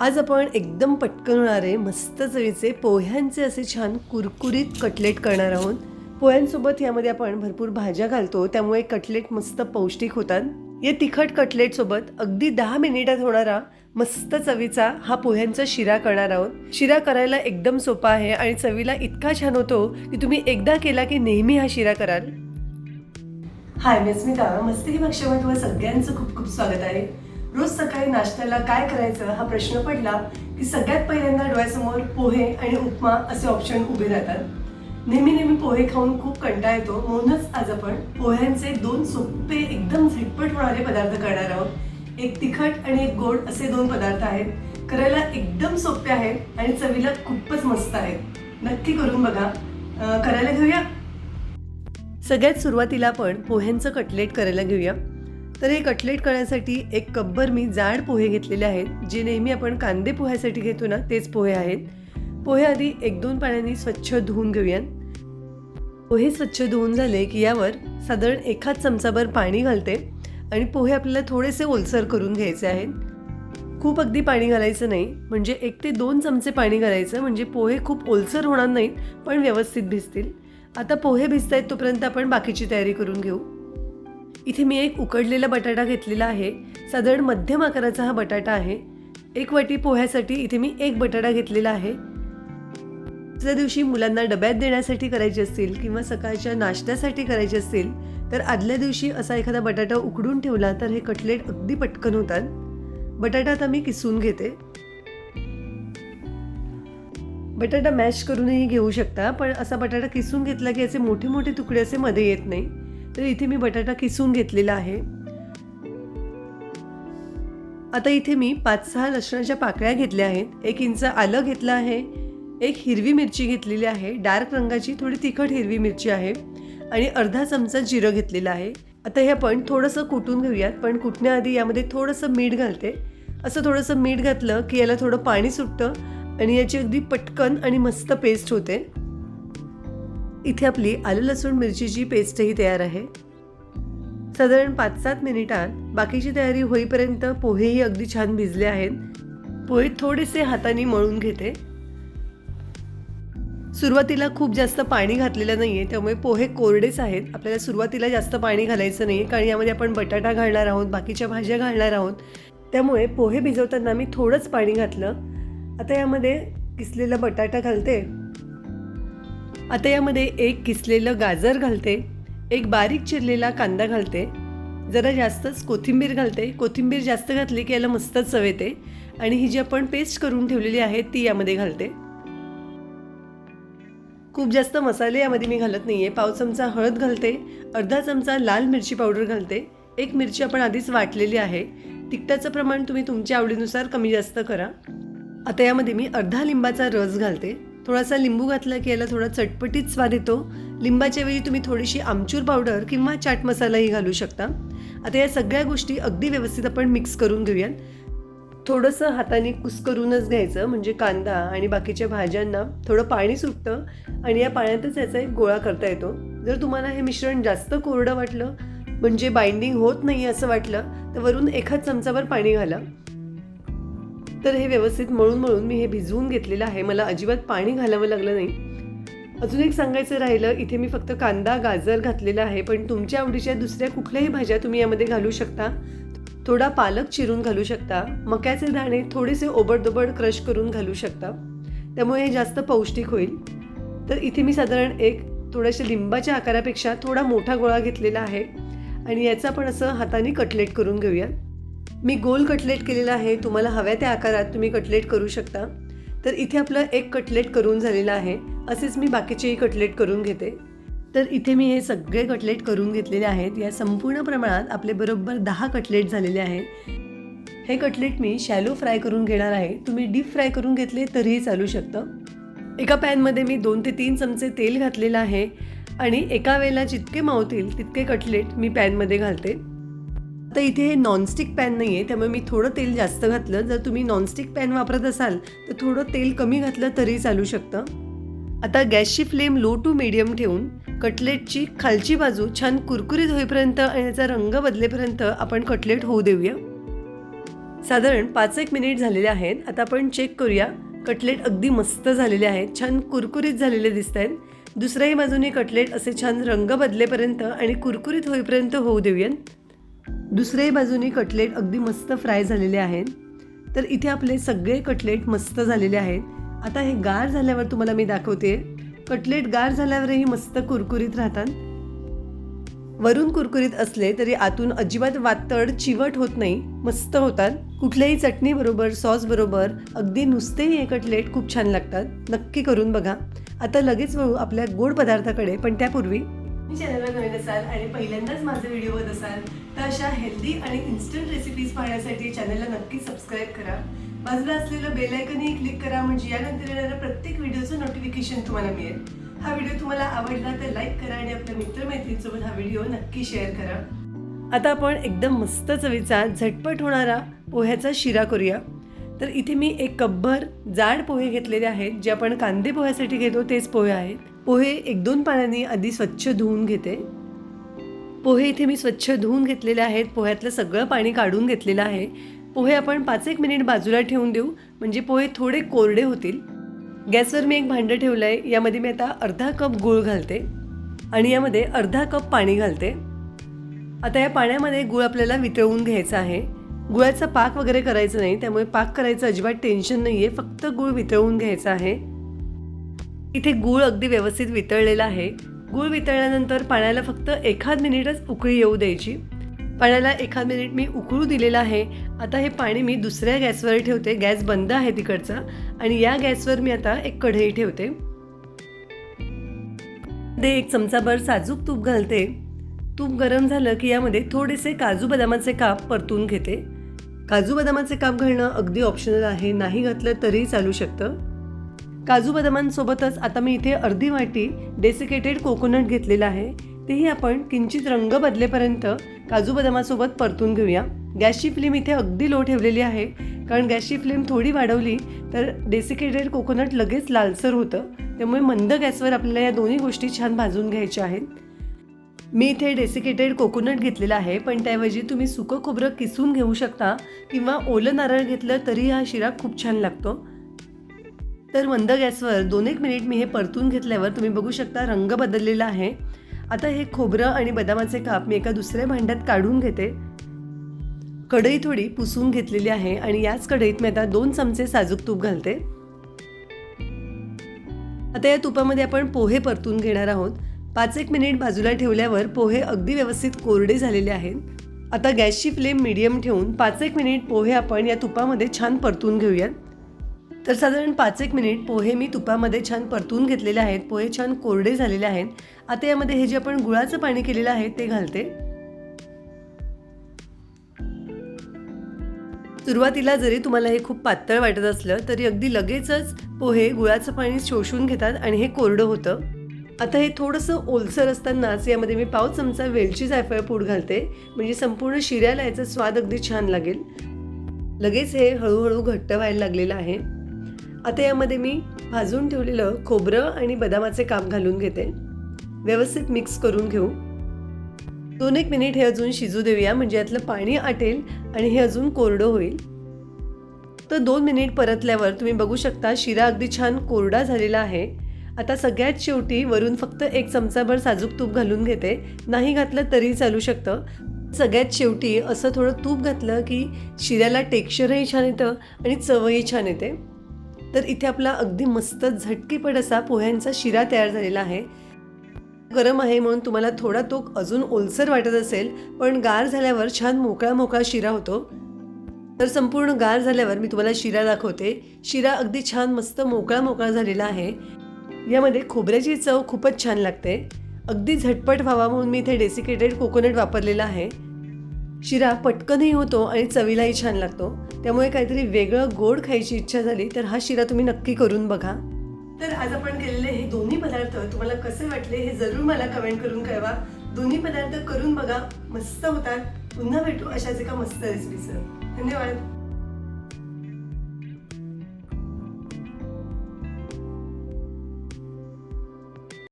आज आपण एकदम पटकन होणारे मस्त चवीचे पोह्यांचे असे छान कुरकुरीत कटलेट करणार आहोत. पोह्यांसोबत यामध्ये आपण भरपूर भाज्या घालतो त्यामुळे कटलेट मस्त पौष्टिक होतात. या तिखट कटलेटसोबत अगदी दहा मिनिटात होणारा मस्त चवीचा हा पोह्यांचा शिरा करणार आहोत. शिरा करायला एकदम सोपा आहे आणि चवीला इतका छान होतो की तुम्ही एकदा केला की नेहमी हा शिरा कराल. हाय मी स्मिता मस्ती पक्षामध्ये सगळ्यांचं खूप खूप स्वागत आहे. रोज सकाळी नाश्त्याला काय करायचं हा प्रश्न पडला की सगळ्यात पहिल्यांदा डोळ्यासमोर पोहे आणि उपमा असे ऑप्शन उभे राहतात. नेहमी नेहमी पोहे खाऊन खूप कंटाळा येतो. म्हणूनच आज आपण पोह्यांचे दोन सोपे एकदम झटपट होणारे पदार्थ करणार आहोत. एक तिखट आणि एक गोड असे दोन पदार्थ आहेत. करायला एकदम सोपे आहेत आणि चवीला खूपच मस्त आहेत. नक्की करून बघा. करायला घेऊया? सगळ्यात सुरुवातीला आपण पोह्यांचं कटलेट करायला घेऊया. तर हे कटलेट करण्यासाठी एक कब्बर मी जाड पोहे घेतलेले आहेत जे नेहमी आपण कांदे पोह्यासाठी घेतो ना तेच पोहे आहेत. पोहे आधी एक दोन पाण्याने स्वच्छ धुवून घेऊयात. पोहे स्वच्छ धुवून झाले की यावर साधारण एखाद चमचाभर पाणी घालते आणि पोहे आपल्याला थोडेसे ओलसर करून घ्यायचे आहेत. खूप अगदी पाणी घालायचं नाही म्हणजे एक ते दोन चमचे पाणी घालायचं म्हणजे पोहे खूप ओलसर होणार नाहीत पण व्यवस्थित भिजतील. आता पोहे भिजत आहेत तोपर्यंत आपण बाकीची तयारी करून घेऊ. इथे मी एक उकडलेला बटाटा घेतलेला आहे. साधारण मध्यम आकाराचा हा बटाटा आहे. एक वाटी पोह्यासाठी इथे मी एक बटाटा घेतलेला आहे. दुसऱ्या दिवशी मुलांना डब्यात देण्यासाठी करायचे असतील किंवा सकाळच्या नाश्त्यासाठी करायचे असतील तर आदल्या दिवशी असा एखादा बटाटा उकडून ठेवला तर हे कटलेट अगदी पटकन होतात. बटाटा आता मी किसून घेते. बटाटा मॅश करूनही घेऊ शकता पण असा बटाटा किसून घेतला की याचे मोठे मोठे तुकडे असे मध्ये येत नाही. तर इथे मी बटाटा किसून घेतलेला आहे. आता इथे मी पाच सहा लसणाच्या पाकळ्या घेतल्या आहेत. एक इंच आलं घेतलं आहे. एक हिरवी मिरची घेतलेली आहे. डार्क रंगाची थोडी तिखट हिरवी मिरची आहे. आणि अर्धा चमचा जिरं घेतलेलं आहे. आता हे आपण थोडंसं कुटून घेऊयात. पण कुटण्याआधी यामध्ये थोडंसं मीठ घालते. असं थोडंसं मीठ घातलं की याला थोडं पाणी सुटतं आणि याची अगदी पटकन आणि मस्त पेस्ट होते. इथे आपली आलं लसूण मिरचीची पेस्टही तयार आहे. साधारण पाच सात मिनिटात बाकीची तयारी होईपर्यंत पोहेही अगदी छान भिजले आहेत. पोहे थोडेसे हाताने मळून घेते. सुरुवातीला खूप जास्त पाणी घातलेलं नाही आहे त्यामुळे पोहे कोरडेच आहेत. आपल्याला सुरुवातीला जास्त पाणी घालायचं नाही आहे कारण यामध्ये आपण बटाटा घालणार आहोत बाकीच्या भाज्या घालणार आहोत. त्यामुळे पोहे भिजवताना मी थोडंच पाणी घातलं. आता यामध्ये किसलेला बटाटा घालते. आता यामध्ये एक किसलेलं गाजर घालते एक बारीक चिरलेला कांदा घालते जरा जास्तच कोथिंबीर घालते. कोथिंबीर जास्त घातली की याला मस्तच चव येते. आणि ही जी आपण पेस्ट करून ठेवलेली आहे ती यामध्ये घालते. खूप जास्त मसाले यामध्ये मी घालत नाही आहे पाव चमचा हळद घालते अर्धा चमचा लाल मिरची पावडर घालते. एक मिरची आपण आधीच वाटलेली आहे. तिखटाचं प्रमाण तुम्ही तुमच्या आवडीनुसार कमी जास्त करा. आता यामध्ये मी अर्धा लिंबाचा रस घालते. थोडासा लिंबू घातला की याला थोडा चटपटीत स्वाद येतो. लिंबाच्या वेळी तुम्ही थोडीशी आमचूर पावडर किंवा चाट मसालाही घालू शकता. आता या सगळ्या गोष्टी अगदी व्यवस्थित आपण मिक्स करून घेऊयात. थोडंसं हाताने कुस्करूनच घ्यायचं म्हणजे कांदा आणि बाकीच्या भाज्यांना थोडं पाणी सुटतं आणि या पाण्यातच याचा एक गोळा करता येतो. जर तुम्हाला हे मिश्रण जास्त कोरडं वाटलं म्हणजे बाइंडिंग होत नाही असं वाटलं तर वरून एखाद चमचाभर पाणी घाला. तर हे व्यवस्थित मळून मळून मी हे भिजवून घेतलेलं आहे. मला अजिबात पाणी घालावं लागलं नाही. अजून एक सांगायचं राहिलं इथे मी फक्त कांदा गाजर घातलेला आहे पण तुमच्या आवडीच्या दुसऱ्या कुठल्याही भाज्या तुम्ही यामध्ये घालू शकता. थोडा पालक चिरून घालू शकता. मक्याचे दाणे थोडेसे ओबडदोबड क्रश करून घालू शकता. त्यामुळे हे जास्त पौष्टिक होईल. तर इथे मी साधारण एक थोड्याशा लिंबाच्या आकारापेक्षा थोडा मोठा गोळा घेतलेला आहे. आणि याचा पण असं हाताने कटलेट करून घेऊया मी गोल कटलेट केलेला आहे तुम्हाला हव्या त्या आकारात तुम्ही कटलेट करू शकता. तर इथे आपलं एक कटलेट करून झालेलं आहे असेच मी बाकीचेही कटलेट करून घेते. तर इथे मी हे सगळे कटलेट करून घेतलेले आहेत या संपूर्ण प्रमाणात आपले बरोबर दहा कटलेट झालेले आहेत हे कटलेट मी शॅलो फ्राय करून घेणार आहे तुम्ही डीप फ्राय करून घेतले तरीही चालू शकतं. एका पॅनमध्ये मी दोन ते तीन चमचे तेल घातलेलं आहे आणि एका वेळेला जितके मावतील तितके कटलेट मी पॅनमध्ये घालते. आता इथे हे नॉनस्टिक पॅन नाही आहे त्यामुळे मी थोडं तेल जास्त घातलं. जर तुम्ही नॉनस्टिक पॅन वापरत असाल तर थोडं तेल कमी घातलं तरी चालू शकतं. आता गॅसची फ्लेम लो टू मिडियम ठेवून कटलेटची खालची बाजू छान कुरकुरीत होईपर्यंत आणि याचा रंग बदलेपर्यंत आपण कटलेट होऊ देऊया. साधारण पाच एक मिनिट झालेले आहेत. आता आपण चेक करूया. कटलेट अगदी मस्त झालेले आहेत. छान कुरकुरीत झालेले दिसत आहेत दुसऱ्याही बाजूने कटलेट असे छान रंग बदलेपर्यंत आणि कुरकुरीत होईपर्यंत होऊ देऊयात. दुसऱ्याही बाजूने कटलेट अगदी मस्त फ्राय झालेले आहेत. तर इथे आपले सगळे कटलेट मस्त झालेले आहेत. आता हे गार झाल्यावर तुम्हाला मी दाखवते. कटलेट गार झाल्यावरही मस्त कुरकुरीत राहतात. वरून कुरकुरीत असले तरी आतून अजिबात वातड चिवट होत नाही. मस्त होतात. कुठल्याही चटणीबरोबर सॉसबरोबर अगदी नुसतेही हे कटलेट खूप छान लागतात. नक्की करून बघा. आता लगेच वळू आपल्या गोड पदार्थाकडे पण त्यापूर्वी मी चॅनलवर नवीन असाल आणि पहिल्यांदाच माझे व्हिडिओ बघत असाल तर अशा हेल्दी आणि इन्स्टंट रेसिपीज पाहण्यासाठी चॅनलला नक्की सबस्क्राईब करा. बाजूला असलेलं बेलायकनही क्लिक करा म्हणजे यानंतर येणाऱ्या प्रत्येक व्हिडिओचं नोटिफिकेशन तुम्हाला मिळेल. हा व्हिडिओ तुम्हाला आवडला तर लाईक करा आणि आपल्या मित्रमैत्रींसोबत हा व्हिडिओ नक्की शेअर करा. आता आपण एकदम मस्त चवीचा झटपट होणारा पोह्याचा शिरा करूया. तर इथे मी एक कपभर जाड पोहे घेतलेले आहेत जे आपण कांदे पोह्यासाठी घेतो तेच पोहे आहेत. पोहे एक दोन पाण्याने आधी स्वच्छ धुवून घेते. पोहे इथे मी स्वच्छ धुवून घेतलेले आहेत. पोह्यातलं सगळं पाणी काढून घेतलेलं आहे. पोहे आपण पाच एक मिनिट बाजूला ठेवून देऊ. म्हणजे पोहे थोडे कोरडे होतील. गॅसवर मी एक भांडं ठेवलं आहे यामध्ये मी आता अर्धा कप गूळ घालते. आणि यामध्ये अर्धा कप पाणी घालते. आता या पाण्यामध्ये गूळ आपल्याला वितळवून घ्यायचा आहे. गुळाचा पाक वगैरे करायचं नाही. त्यामुळे पाक करायचं अजिबात टेन्शन नाही आहे फक्त गूळ वितळवून घ्यायचा आहे. इथे गूळ अगदी व्यवस्थित वितळलेला आहे. गूळ वितळल्यानंतर पाण्याला फक्त एखाद मिनिटच उकळी येऊ द्यायची. पाण्याला एखाद मिनिट मी उकळू दिलेलं आहे. आता हे पाणी मी दुसऱ्या गॅसवर ठेवते. गॅस बंद आहे तिकडचा. आणि या गॅसवर मी आता एक कढई ठेवते. ते एक चमचाभर साजूक तूप घालते. तूप गरम झालं की यामध्ये थोडेसे काजू बदामाचे काप परतून घेते. काजू बदामाचे काप घालणं अगदी ऑप्शनल आहे. नाही घातलं तरीही चालू शकतं. काजू बदामांसोबतच आता मी इथे अर्धी वाटी डेसिकेटेड कोकोनट घेतलेला आहे. तेही आपण किंचित रंग बदलेपर्यंत काजू बदामासोबत परतून घेऊया. गॅसची फ्लेम इथे अगदी लो ठेवलेली आहे. कारण गॅसची फ्लेम थोडी वाढवली तर डेसिकेटेड कोकोनट लगेच लालसर होतं. त्यामुळे मंद गॅसवर आपल्याला या दोन्ही गोष्टी छान भाजून घ्यायच्या आहेत. मी इथे डेसिकेटेड कोकोनट घेतलेला आहे पण त्याऐवजी तुम्ही सुकं खोबरं किसून घेऊ शकता किंवा ओलं नारळ घेतलं तरी हा शिरा खूप छान लागतो. तर मंद गॅसवर दोन एक मिनिट मी हे परतून घेतल्यावर तुम्ही बघू शकता रंग बदललेला आहे. आता हे खोबरं आणि बदामाचे काप मी एका दुसऱ्या भांड्यात काढून घेते. कढई थोडी पुसून घेतलेली आहे आणि याच कढईत मी आता दोन चमचे साजूक तूप घालते. आता या तुपामध्ये आपण पोहे परतून घेणार आहोत. पाच एक मिनिट बाजूला ठेवल्यावर पोहे अगदी व्यवस्थित कोरडे झालेले आहेत. आता गॅसची फ्लेम मिडियम ठेवून पाच एक मिनिट पोहे आपण या तुपामध्ये छान परतून घेऊयात. तर साधारण पाच एक मिनिट पोहे मी तुपामध्ये छान परतून घेतलेले आहेत. पोहे छान कोरडे झालेले आहेत. आता यामध्ये हे जे आपण गुळाचं पाणी केलेलं आहे ते घालते. सुरुवातीला जरी तुम्हाला हे खूप पातळ वाटत असलं तरी अगदी लगेचच पोहे गुळाचं पाणी शोषून घेतात आणि हे कोरडं होतं. आता हे थोडंसं ओलसर असतानाच यामध्ये मी पाव चमचा वेलची जायफळ पूड घालते. म्हणजे संपूर्ण शिऱ्याला याचा स्वाद अगदी छान लागेल. लगेच हे हळूहळू घट्ट व्हायला लागलेलं आहे. आता यामध्ये मी भाजून ठेवलेलं खोबरं आणि बदामाचे काप घालून घेते. व्यवस्थित मिक्स करून घेऊ. दोन एक मिनिट हे अजून शिजू देऊया म्हणजे यातलं पाणी आटेल आणि हे अजून कोरडं होईल. तर दोन मिनिट परतल्यावर तुम्ही बघू शकता शिरा अगदी छान कोरडा झालेला आहे. आता सगळ्यात शेवटी वरून फक्त एक चमचाभर साजूक तूप घालून घेते. नाही घातलं तरी चालू शकतं. सगळ्यात शेवटी असं थोडं तूप घातलं की शिऱ्याला टेक्स्चरही छान येतं आणि चवही छान येते. तर इथे आपला अगदी मस्त झटकीपट असा पोह्यांचा शिरा तयार झालेला आहे. गरम आहे म्हणून तुम्हाला थोडा तो अजून ओलसर वाटत असेल पण गार झाल्यावर छान मोकळा मोकळा शिरा होतो. तर संपूर्ण गार झाल्यावर मी तुम्हाला शिरा दाखवते. शिरा अगदी छान मस्त मोकळा मोकळा झालेला आहे. यामध्ये खोबऱ्याची चव खूपच छान लागते. अगदी झटपट व्हावा म्हणून मी इथे डेसिकेटेड कोकोनट वापरलेला आहे. शिरा पटकनही होतो आणि चवीलाही छान लागतो. त्यामुळे काहीतरी वेगळं गोड खायची इच्छा झाली तर हा शिरा तुम्ही नक्की करून बघा. तर आज आपण केलेले हे दोन्ही पदार्थ तुम्हाला कसे वाटले हे जरूर मला कमेंट करून कळवा. दोन्ही पदार्थ करून बघा मस्त होतात. पुन्हा भेटू अशाच एका मस्त रेसिपीचं धन्यवाद.